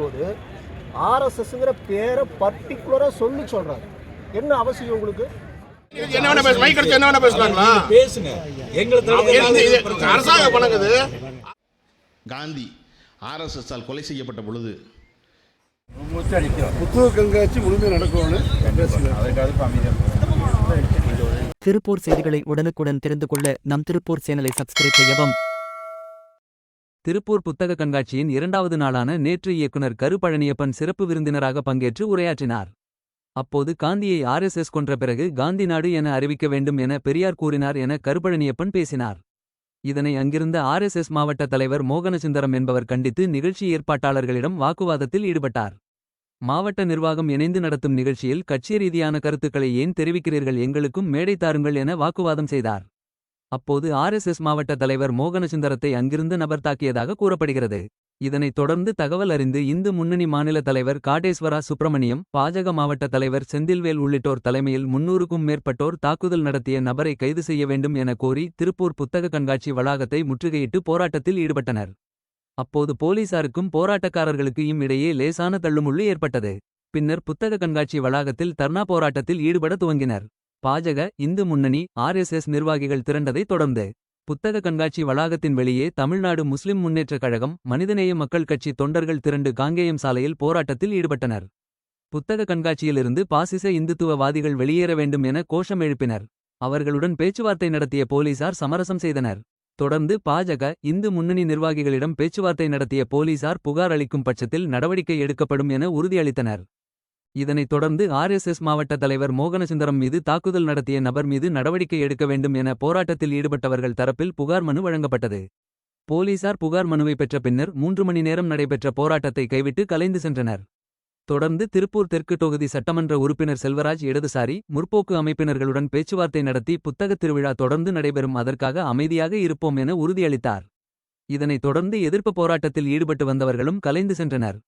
போது ஆர்எஸ்எஸ்ங்கிற பேரை பர்டிகுலராக சொல்லி சொல்றாரு. என்ன அவசியம் உங்களுக்கு? காந்தி ஆர்எஸ்எஸ்ஸால் கொலை செய்யப்பட்ட பொழுது திருப்பூர் செய்திகளை உடனுக்குடன் தெரிந்து கொள்ள நம் திருப்பூர் சேனலை சப்ஸ்கிரைப் செய்யவும். திருப்பூர் புத்தக கண்காட்சியின் இரண்டாவது நாளான நேற்று இயக்குனர் கரு பழனியப்பன் சிறப்பு விருந்தினராக பங்கேற்று உரையாற்றினார். அப்போது காந்தியை ஆர்எஸ்எஸ் கொன்ற பிறகு காந்தி நாடு என அறிவிக்க வேண்டும் என பெரியார் கூறினார் என கருபழனியப்பன் பேசினார். இதனை அங்கிருந்த ஆர்எஸ்எஸ் மாவட்ட தலைவர் மோகனசுந்தரம் என்பவர் கண்டித்து நிகழ்ச்சி ஏற்பாட்டாளர்களிடம் வாக்குவாதத்தில் ஈடுபட்டார். மாவட்ட நிர்வாகம் இணைந்து நடத்தும் நிகழ்ச்சியில் கட்சி ரீதியான கருத்துக்களை ஏன் தெரிவிக்கிறீர்கள் எங்களுக்கும் மேடை தாருங்கள் என வாக்குவாதம் செய்தார். அப்போது ஆர்எஸ்எஸ் மாவட்ட தலைவர் மோகனசுந்தரத்தை அங்கிருந்து நபர் தாக்கியதாக கூறப்படுகிறது. இதனைத் தொடர்ந்து தகவல் அறிந்து இந்து முன்னணி மாநில தலைவர் காடேஸ்வரா சுப்பிரமணியம் பாஜக மாவட்ட தலைவர் செந்தில்வேல் உள்ளிட்டோர் தலைமையில் முன்னூறுக்கும் மேற்பட்டோர் தாக்குதல் நடத்திய நபரை கைது செய்ய வேண்டும் என கோரி திருப்பூர் புத்தக கண்காட்சி வளாகத்தை முற்றுகையிட்டு போராட்டத்தில் ஈடுபட்டனர். அப்போது போலீசாருக்கும் போராட்டக்காரர்களுக்கும் இடையே லேசான தள்ளுமுள்ளு ஏற்பட்டது. பின்னர் புத்தக கண்காட்சி வளாகத்தில் தர்ணா போராட்டத்தில் ஈடுபட துவங்கினர். பாஜக இந்து முன்னணி ஆர்எஸ்எஸ் நிர்வாகிகள் திரண்டதைத் தொடர்ந்து புத்தக கண்காட்சி வளாகத்தின் வெளியே தமிழ்நாடு முஸ்லிம் முன்னேற்றக் கழகம் மனிதநேய மக்கள் கட்சி தொண்டர்கள் திரண்டு காங்கேயம் சாலையில் போராட்டத்தில் ஈடுபட்டனர். புத்தக கண்காட்சியிலிருந்து பாசிச இந்துத்துவவாதிகள் வெளியேற வேண்டும் என கோஷம் எழுப்பினர். அவர்களுடன் பேச்சுவார்த்தை நடத்திய போலீசார் சமரசம் செய்தனர். தொடர்ந்து பாஜக இந்து முன்னணி நிர்வாகிகளிடம் பேச்சுவார்த்தை நடத்திய போலீசார் புகார் அளிக்கும் பட்சத்தில் நடவடிக்கை எடுக்கப்படும் என உறுதியளித்தனர். இதனைத் தொடர்ந்து ஆர்எஸ்எஸ் மாவட்ட தலைவர் மோகனசுந்தரம் மீது தாக்குதல் நடத்திய நபர் மீது நடவடிக்கை எடுக்க வேண்டும் என போராட்டத்தில் ஈடுபட்டவர்கள் தரப்பில் புகார் மனு வழங்கப்பட்டது. போலீசார் புகார் மனுவை பெற்ற பின்னர் மூன்று மணி நேரம் நடைபெற்ற போராட்டத்தை கைவிட்டு கலைந்து சென்றனர். தொடர்ந்து திருப்பூர் தெற்கு தொகுதி சட்டமன்ற உறுப்பினர் செல்வராஜ் இடதுசாரி முற்போக்கு அமைப்பினர்களுடன் பேச்சுவார்த்தை நடத்தி புத்தகத் திருவிழா தொடர்ந்து நடைபெறும் அதற்காக அமைதியாக இருப்போம் என உறுதியளித்தார். இதனைத் தொடர்ந்து எதிர்ப்பு போராட்டத்தில் ஈடுபட்டு வந்தவர்களும் கலைந்து சென்றனர்.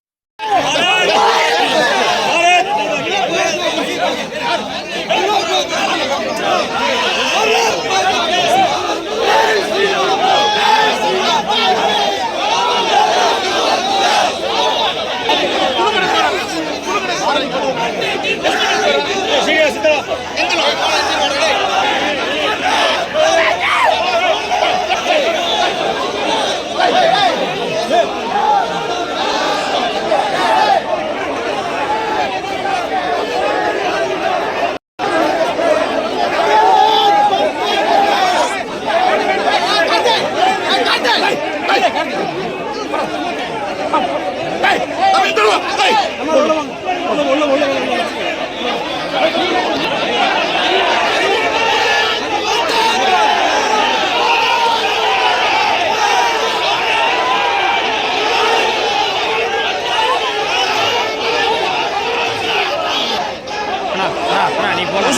நீ போலாம்